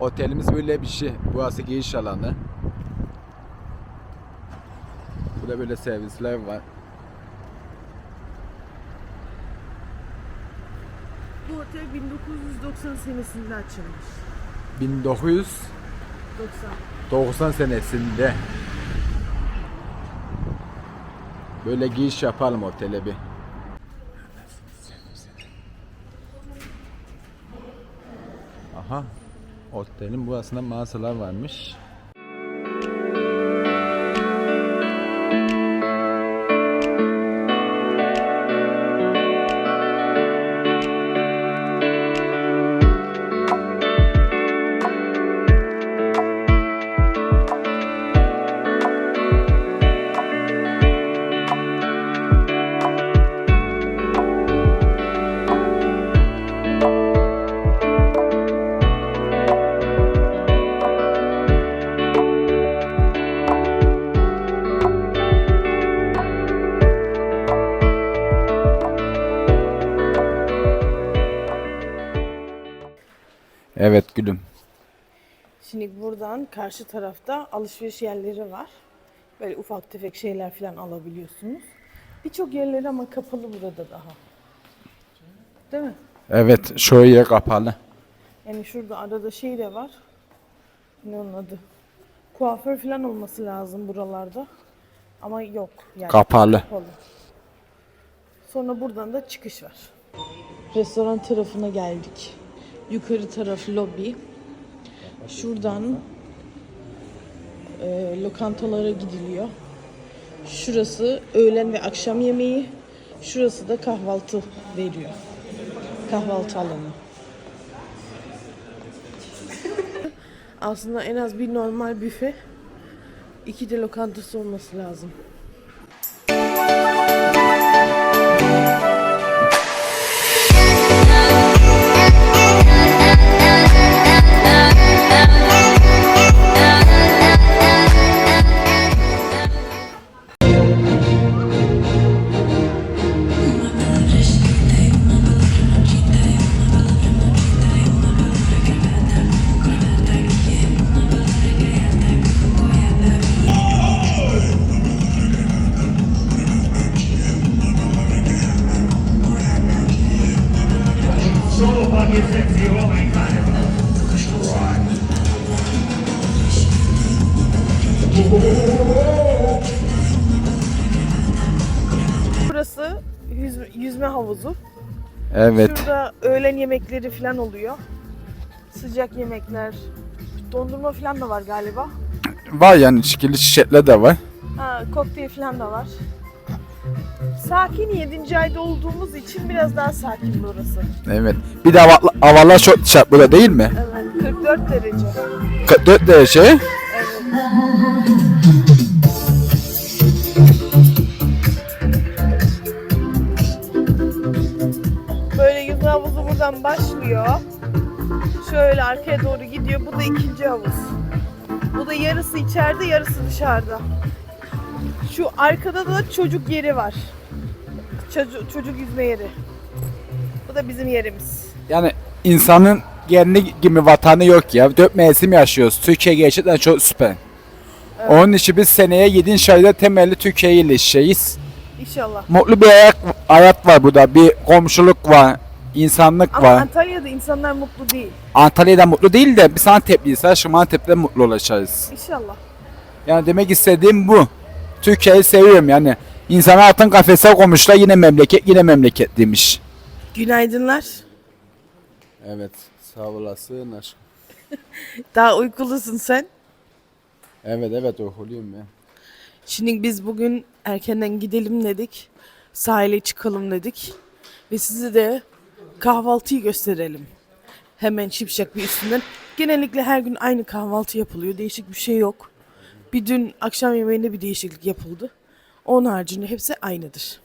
Otelimiz böyle bir şey. Burası giriş alanı. Burada böyle servisler var. Bu otel 1990 senesinde açılmış. 1990 90. senesinde böyle giriş yapalım otele bir. Aha. Otelin burasında mağazalar varmış. Evet gülüm. Şimdi buradan karşı tarafta alışveriş yerleri var. Böyle ufak tefek şeyler falan alabiliyorsunuz. Birçok yerleri ama kapalı burada daha. Değil mi? Evet şöyle kapalı. Yani şurada arada şey de var. Ne onun adı? Kuaför falan olması lazım buralarda. Ama yok. Yani Kapalı. kapalı. Sonra buradan da çıkış var. Restoran tarafına geldik. Yukarı taraf lobi. Şuradan e, lokantalara gidiliyor. Şurası öğlen ve akşam yemeği. Şurası da kahvaltı veriyor. Kahvaltı alanı. Aslında en az bir normal büfe, iki de lokantası olması lazım. Yemekleri falan oluyor. Sıcak yemekler, dondurma falan da var galiba. Var yani çikili çiçekler de var. Ha, kokteyl falan da var. Sakin 7. ayda olduğumuz için biraz daha sakin burası. Evet. Bir de hava, havalar çok sıcak burada değil mi? Evet, 44 derece. 44 derece. Evet. Buradan başlıyor. Şöyle arkaya doğru gidiyor. Bu da ikinci havuz. Bu da yarısı içeride, yarısı dışarıda. Şu arkada da çocuk yeri var. Çocuk, çocuk yüzme yeri. Bu da bizim yerimiz. Yani insanın kendi gibi vatanı yok ya. Dört mevsim yaşıyoruz. Türkiye gerçekten çok süper. Onun için biz seneye 7. ayda temelli Türkiye'ye yerleşeceğiz. İnşallah. Mutlu bir hayat, hayat var burada. Bir komşuluk var. İnsanlık Ama var. Antalya'da insanlar mutlu değil. Antalya'da mutlu değil de biz Antep'liyiz. Ha, Şimdi Antep'te mutlu olacağız. İnşallah. Yani demek istediğim bu. Türkiye'yi seviyorum yani. İnsanı altın kafese koymuşlar yine memleket yine memleket demiş. Günaydınlar. Evet sağ olasın aşkım. Daha uykulusun sen. Evet evet okuluyum ya. Şimdi biz bugün erkenden gidelim dedik. Sahile çıkalım dedik. Ve size de kahvaltıyı gösterelim. Hemen şipşak bir üstünden. Genellikle her gün aynı kahvaltı yapılıyor. Değişik bir şey yok. Bir dün akşam yemeğinde bir değişiklik yapıldı. Onun haricinde hepsi aynıdır.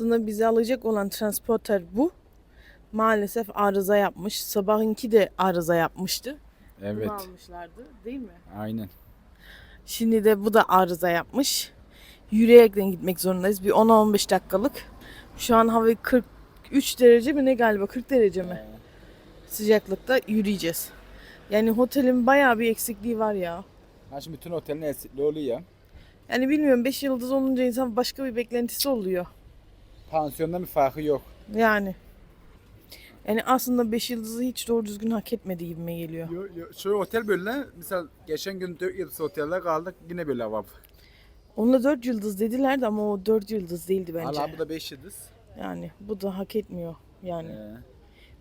Aslında bizi alacak olan transporter bu. Maalesef arıza yapmış. Sabahınki de arıza yapmıştı. Evet. Bunu almışlardı değil mi? Aynen. Şimdi de bu da arıza yapmış. Yürüyerekten gitmek zorundayız. Bir 10-15 dakikalık. Şu an hava 43 derece mi ne galiba 40 derece mi? Sıcaklıkta yürüyeceğiz. Yani otelin bayağı bir eksikliği var ya. Ha şimdi bütün otelin eksikliği oluyor. Yani bilmiyorum 5 yıldız olunca insan başka bir beklentisi oluyor. Pansiyonda bir farkı yok. Yani. Yani aslında 5 yıldızı hiç doğru düzgün hak etmediği gibime geliyor. Yo, yo, şu otel böyle mesela geçen gün 4 yıldız otelde kaldık yine böyle hava. Onunla 4 yıldız dedilerdi ama o 4 yıldız değildi bence. Allah bu da 5 yıldız. Yani bu da hak etmiyor. Yani Ee,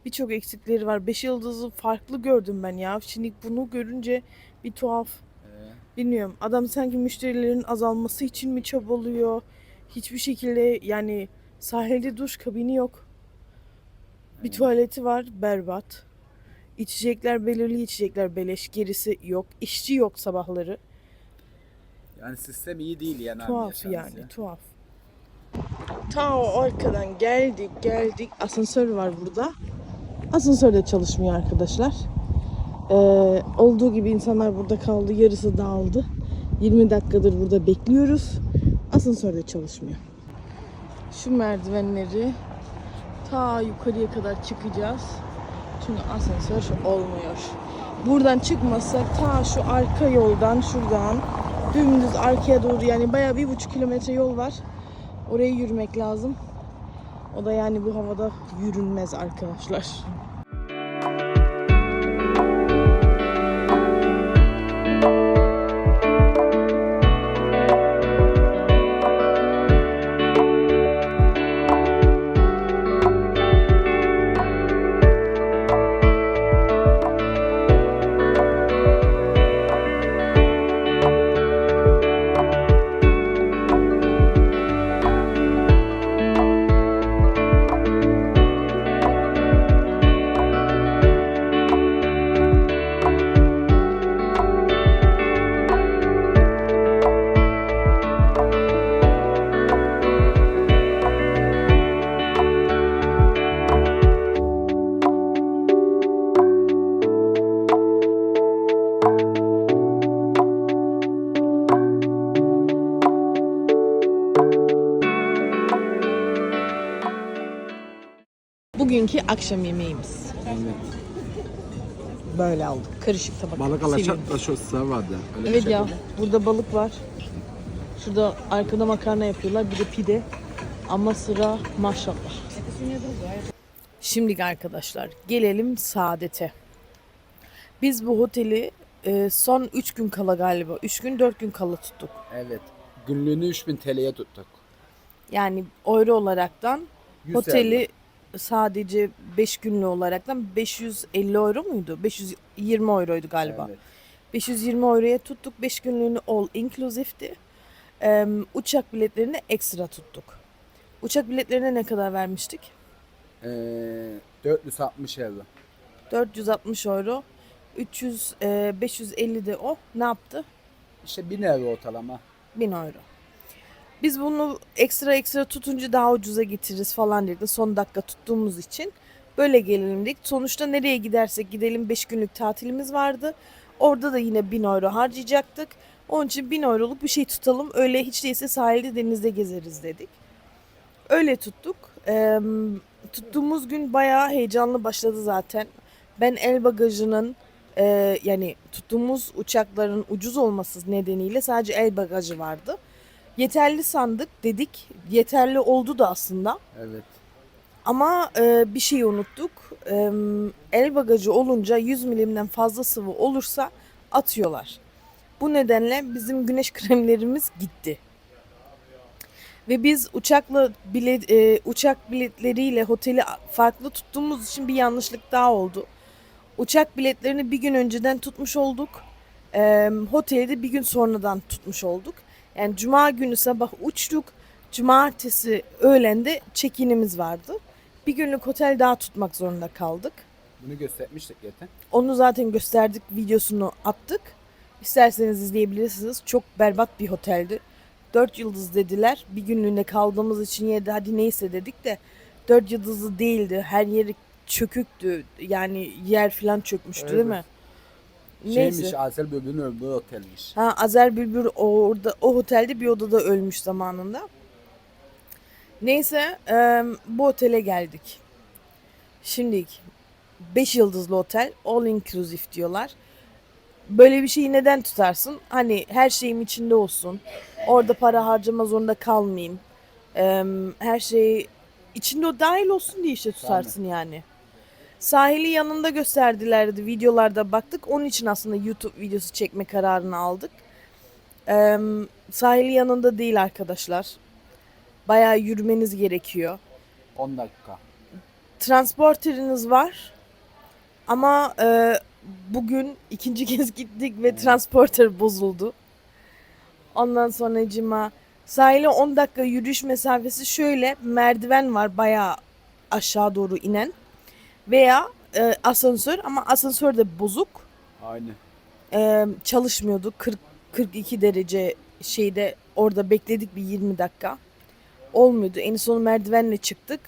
birçok eksikleri var. 5 yıldızı farklı gördüm ben ya. Şimdi bunu görünce bir tuhaf. ee. Bilmiyorum. Adam sanki müşterilerin azalması için mi çabalıyor? Hiçbir şekilde yani sahilde duş kabini yok. Bir tuvaleti var berbat. İçecekler belirli içecekler beleş. Gerisi yok. İşçi yok sabahları. Yani sistem iyi değil yani. Tuhaf anlayacağınız yani ya. tuhaf. Ta o arkadan geldik geldik. Asansör var burada. Asansör de çalışmıyor arkadaşlar. Ee, olduğu gibi insanlar burada kaldı. Yarısı dağıldı. 20 dakikadır burada bekliyoruz. Asansör de çalışmıyor. Şu merdivenleri ta yukarıya kadar çıkacağız. Çünkü asansör olmuyor. Buradan çıkmasak ta şu arka yoldan şuradan dümdüz arkaya doğru yani bayağı bir buçuk kilometre yol var. Oraya yürümek lazım. O da yani bu havada yürünmez arkadaşlar. Bugünkü akşam yemeğimiz. Böyle aldık. Karışık tabak. Balık Seviyorum. alacak da şu vardı. Öyle Evet şey ya. böyle. Burada balık var. Şurada arkada makarna yapıyorlar. Bir de pide. Ama sıra maşallah. Şimdi arkadaşlar gelelim saadete. Biz bu oteli e, son 3 gün kala galiba. 3 gün 4 gün kala tuttuk. Evet. Günlüğünü 3000 TL'ye tuttuk. Yani euro olaraktan 100 oteli sadece 5 günlü olaraktan 550 euro muydu? 520 euroydu galiba. Evet. 520 euroya tuttuk. 5 günlüğünü all inclusive'ti. Ee, uçak biletlerini ekstra tuttuk. Uçak biletlerine ne kadar vermiştik? Ee, 460 euro. 460 euro. 300, e, 550 de o. Ne yaptı? İşte 1000 euro ortalama. 1000 euro. Biz bunu ekstra ekstra tutunca daha ucuza getiririz falan dedik. de Son dakika tuttuğumuz için böyle gelelim dedik. Sonuçta nereye gidersek gidelim 5 günlük tatilimiz vardı. Orada da yine 1000 euro harcayacaktık. Onun için 1000 euroluk bir şey tutalım. Öyle hiç değilse sahilde denizde gezeriz dedik. Öyle tuttuk. Ee, tuttuğumuz gün bayağı heyecanlı başladı zaten. Ben el bagajının e, yani tuttuğumuz uçakların ucuz olması nedeniyle sadece el bagajı vardı. Yeterli sandık dedik. Yeterli oldu da aslında. Evet. Ama e, bir şey unuttuk. E, el bagajı olunca 100 milimden fazla sıvı olursa atıyorlar. Bu nedenle bizim güneş kremlerimiz gitti. Ve biz uçakla bilet e, uçak biletleriyle oteli farklı tuttuğumuz için bir yanlışlık daha oldu. Uçak biletlerini bir gün önceden tutmuş olduk. E, oteli de bir gün sonradan tutmuş olduk. Yani cuma günü sabah uçtuk. Cumartesi öğlende check-in'imiz vardı. Bir günlük otel daha tutmak zorunda kaldık. Bunu göstermiştik zaten. Onu zaten gösterdik, videosunu attık. İsterseniz izleyebilirsiniz. Çok berbat bir oteldi. 4 yıldız dediler. Bir günlüğüne kaldığımız için yedi hadi neyse dedik de 4 yıldızlı değildi. Her yeri çöküktü. Yani yer falan çökmüştü değil mi? Şeymiş Asel Bülbül'ün öldüğü otelmiş. Ha Azer Bülbül orada o otelde bir odada ölmüş zamanında. Neyse e, bu otele geldik. Şimdi 5 yıldızlı otel all inclusive diyorlar. Böyle bir şeyi neden tutarsın? Hani her şeyim içinde olsun. Orada para harcama zorunda kalmayayım. E, her şey içinde o dahil olsun diye işte tutarsın yani. Sahili yanında gösterdilerdi. Videolarda baktık. Onun için aslında YouTube videosu çekme kararını aldık. Ee, sahili yanında değil arkadaşlar. Bayağı yürümeniz gerekiyor. 10 dakika. Transporteriniz var. Ama e, bugün ikinci kez gittik ve transporter bozuldu. Ondan sonra cima sahile 10 dakika yürüyüş mesafesi şöyle merdiven var bayağı aşağı doğru inen veya e, asansör ama asansör de bozuk. Aynı. e, çalışmıyordu. 40 42 derece şeyde orada bekledik bir 20 dakika. Olmuyordu. En son merdivenle çıktık.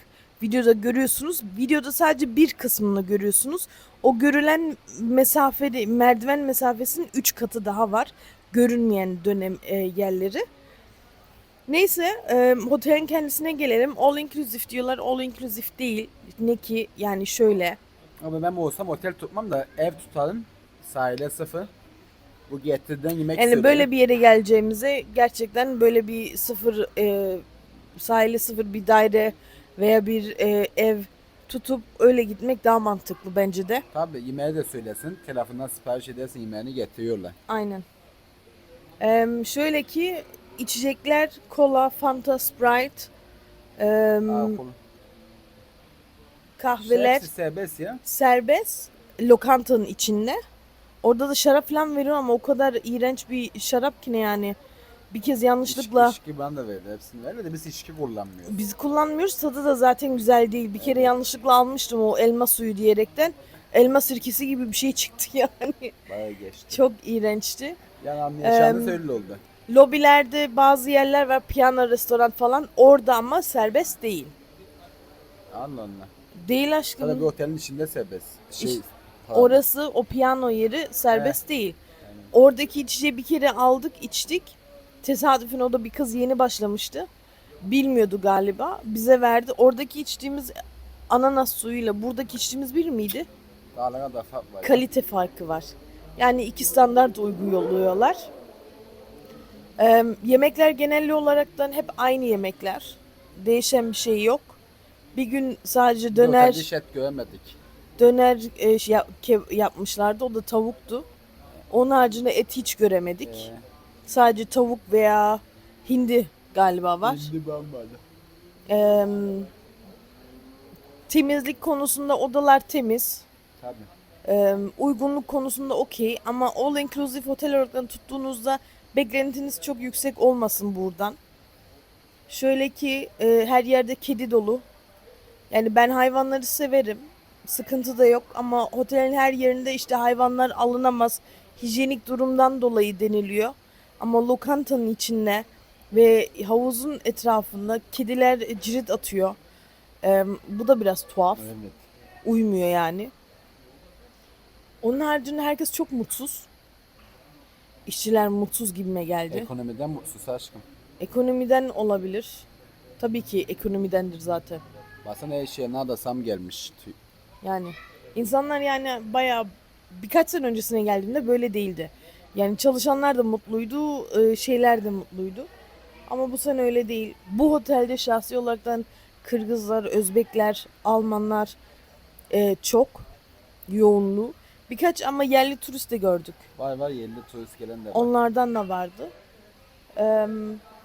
Videoda görüyorsunuz. Videoda sadece bir kısmını görüyorsunuz. O görülen mesafede merdiven mesafesinin 3 katı daha var. Görünmeyen dönem e, yerleri Neyse e, otelin kendisine gelelim. All inclusive diyorlar. All inclusive değil. Ne ki yani şöyle. Ama ben olsam otel tutmam da ev tutalım. Sahile sıfır. Bu getirden yemek Yani söylerim. böyle bir yere geleceğimize gerçekten böyle bir sıfır e, sahili sıfır bir daire veya bir e, ev tutup öyle gitmek daha mantıklı bence de. Tabii yemeği de söylesin. Telefondan sipariş edersin yemeğini getiriyorlar. Aynen. E, şöyle ki içecekler kola, Fanta, Sprite, e, kahveler Hepsi serbest ya. serbest lokantanın içinde. Orada da şarap falan veriyor ama o kadar iğrenç bir şarap ki ne yani. Bir kez yanlışlıkla İçki, içki bana da verdi. Hepsini verdi de biz içki kullanmıyoruz. biz kullanmıyoruz. Tadı da zaten güzel değil. Bir kere yanlışlıkla almıştım o elma suyu diyerekten. Elma sirkesi gibi bir şey çıktı yani. Bayağı geçti. Çok iğrençti. Yani anlayacağınız Em, öyle oldu. Lobilerde bazı yerler var. Piyano restoran falan. Orada ama serbest değil. Allah Allah. Değil Tabii aşkım. bir otelin içinde serbest. Şey, İşte pardon. Orası o piyano yeri serbest değil. Yani Oradaki içeceği bir kere aldık içtik. Tesadüfen o da bir kız yeni başlamıştı. Bilmiyordu galiba. Bize verdi. Oradaki içtiğimiz ananas suyuyla buradaki içtiğimiz bir miydi? dağlara da fark var. Kalite farkı var. Yani iki standart uyguluyorlar. Ee, yemekler genelli olaraktan hep aynı yemekler. Değişen bir şey yok. Bir gün sadece Döner. döner Hiç et göremedik. döner e, şey yap- yapmışlardı. O da tavuktu. Onun haricinde et hiç göremedik. Ee, Sadece tavuk veya hindi galiba var. Hindi bambalı. Ee, temizlik konusunda odalar temiz. Tabii. Ee, uygunluk konusunda okey ama all inclusive otel olarak tuttuğunuzda beklentiniz çok yüksek olmasın buradan. Şöyle ki e, her yerde kedi dolu. Yani ben hayvanları severim. Sıkıntı da yok ama otelin her yerinde işte hayvanlar alınamaz. Hijyenik durumdan dolayı deniliyor. Ama lokantanın içinde ve havuzun etrafında kediler cirit atıyor. Ee, bu da biraz tuhaf Evet. uymuyor yani. Onun haricinde herkes çok mutsuz. İşçiler mutsuz gibime geldi. Ekonomiden mutsuz aşkım. Ekonomiden olabilir. Tabii ki ekonomidendir zaten. Baksana her şeye nerede sam gelmiş. Tüy- Yani insanlar yani bayağı birkaç sene öncesine geldiğimde böyle değildi. Yani çalışanlar da mutluydu, e, şeyler de mutluydu. Ama bu sene öyle değil. Bu otelde şahsi olaraktan Kırgızlar, Özbekler, Almanlar e, çok yoğunluğu. Birkaç ama yerli turist de gördük. Var var yerli turist gelen de var. Onlardan da vardı. Ee,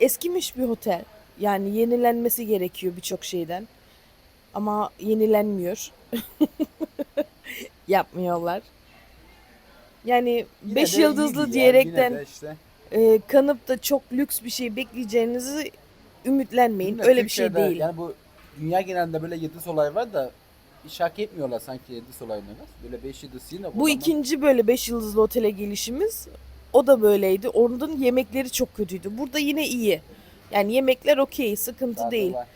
eskimiş bir otel. Yani yenilenmesi gerekiyor birçok şeyden. Ama yenilenmiyor. Yapmıyorlar. Yani Yine 5 de yıldızlı diyerekten de işte. e, kanıp da çok lüks bir şey bekleyeceğinizi ümitlenmeyin. Yine Öyle bir şey değil. Yani bu dünya genelinde böyle yıldız olay var da iş hak etmiyorlar sanki yıldız olayını. Böyle 5 yıldız yine Bu ikinci böyle 5 yıldızlı otele gelişimiz. O da böyleydi. Onun yemekleri çok kötüydü. Burada yine iyi. Yani yemekler okey, sıkıntı Tadı değil. var.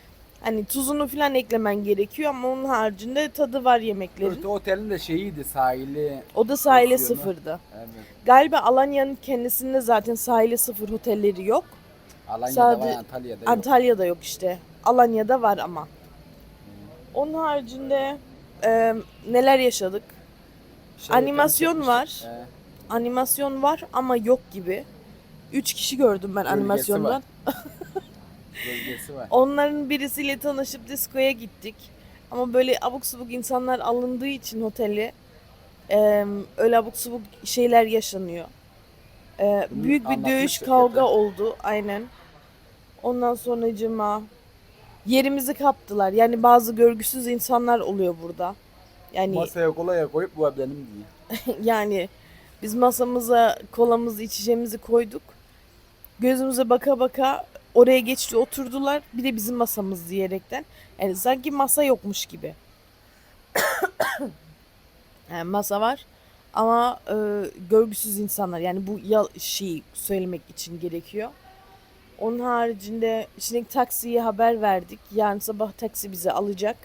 Hani tuzunu falan eklemen gerekiyor ama onun haricinde tadı var yemeklerin. Örtü otelin de şeyiydi sahili. O da sahile Porsiyonu. sıfırdı. Evet. Galiba Alanya'nın kendisinde zaten sahile sıfır otelleri yok. Alanya'da Sade- var Antalya'da yok. Antalya'da yok işte. Alanya'da var ama. Onun haricinde e, neler yaşadık? Şey, animasyon var. Ee, Animasyon var ama yok gibi. Üç kişi gördüm ben Gölgesi animasyondan. bölgesi var. Onların birisiyle tanışıp diskoya gittik. Ama böyle abuk subuk insanlar alındığı için oteli e, öyle abuk subuk şeyler yaşanıyor. E, Bunu büyük bir dövüş anlatmıştık kavga zaten. oldu aynen. Ondan sonracıma yerimizi kaptılar. Yani bazı görgüsüz insanlar oluyor burada. Yani Masaya kolaya koyup bu benim diye. yani biz masamıza kolamızı içeceğimizi koyduk. Gözümüze baka baka oraya geçti oturdular. Bir de bizim masamız diyerekten. Yani sanki masa yokmuş gibi. yani masa var ama e, görgüsüz insanlar. Yani bu ya şeyi söylemek için gerekiyor. Onun haricinde şimdi taksiye haber verdik. Yarın sabah taksi bizi alacak.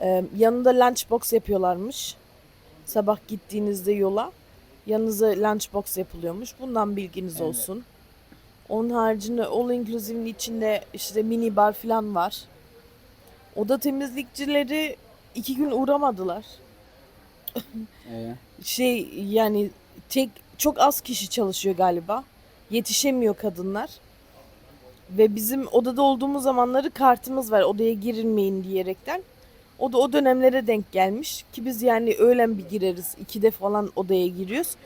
E, yanında lunchbox yapıyorlarmış sabah gittiğinizde yola yanınıza lunchbox yapılıyormuş. Bundan bilginiz Evet. olsun. Onun haricinde all inclusive'in içinde işte mini bar falan var. Oda temizlikçileri iki gün uğramadılar. Ee, Şey yani tek çok az kişi çalışıyor galiba. Yetişemiyor kadınlar. Ve bizim odada olduğumuz zamanları kartımız var odaya girilmeyin diyerekten. O da o dönemlere denk gelmiş ki biz yani öğlen bir gireriz. ikide falan odaya giriyoruz.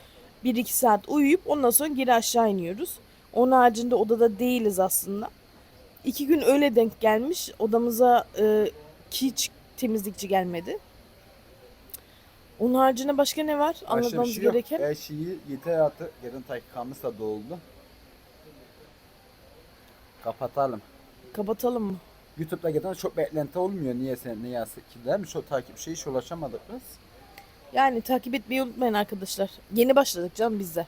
Bir iki saat uyuyup ondan sonra geri aşağı iniyoruz. Onun haricinde odada değiliz aslında. İki gün öyle denk gelmiş. Odamıza e, hiç temizlikçi gelmedi. Onun haricinde başka ne var? Anlatmamız şey yok. gereken. Her şeyi yeter artık. Yarın dakikamız da doldu. Kapatalım. Kapatalım mı? YouTube'da gelen çok beklenti olmuyor. Niye sen ne yazık ki değil mi? Çok takipçi hiç ulaşamadık biz. Yani takip etmeyi unutmayın arkadaşlar. Yeni başladık canım biz de.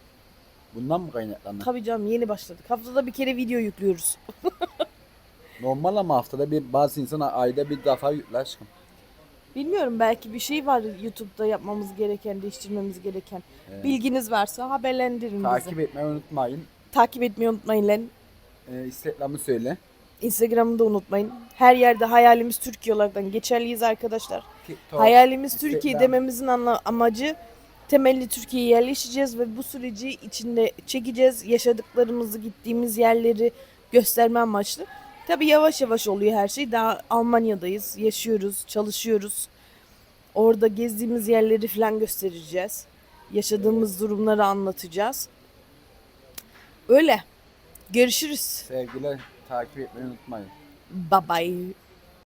Bundan mı kaynaklanır? Tabii canım yeni başladık. Haftada bir kere video yüklüyoruz. Normal ama haftada bir bazı insana ayda bir defa yükle aşkım. Bilmiyorum belki bir şey var YouTube'da yapmamız gereken, değiştirmemiz gereken. Evet. Bilginiz varsa haberlendirin bizi. Takip etmeyi unutmayın. Takip etmeyi unutmayın lan. Ee, Instagram'ı söyle. Instagram'ı da unutmayın. Her yerde hayalimiz Türkiye olaraktan geçerliyiz arkadaşlar. TikTok. Hayalimiz Instagram. Türkiye dememizin anla- amacı temelli Türkiye'ye yerleşeceğiz ve bu süreci içinde çekeceğiz. Yaşadıklarımızı, gittiğimiz yerleri gösterme amaçlı. Tabii yavaş yavaş oluyor her şey. Daha Almanya'dayız, yaşıyoruz, çalışıyoruz. Orada gezdiğimiz yerleri falan göstereceğiz. Yaşadığımız durumları anlatacağız. Öyle. Görüşürüz. Sevgiler takip etmeyi unutmayın. Bye bye.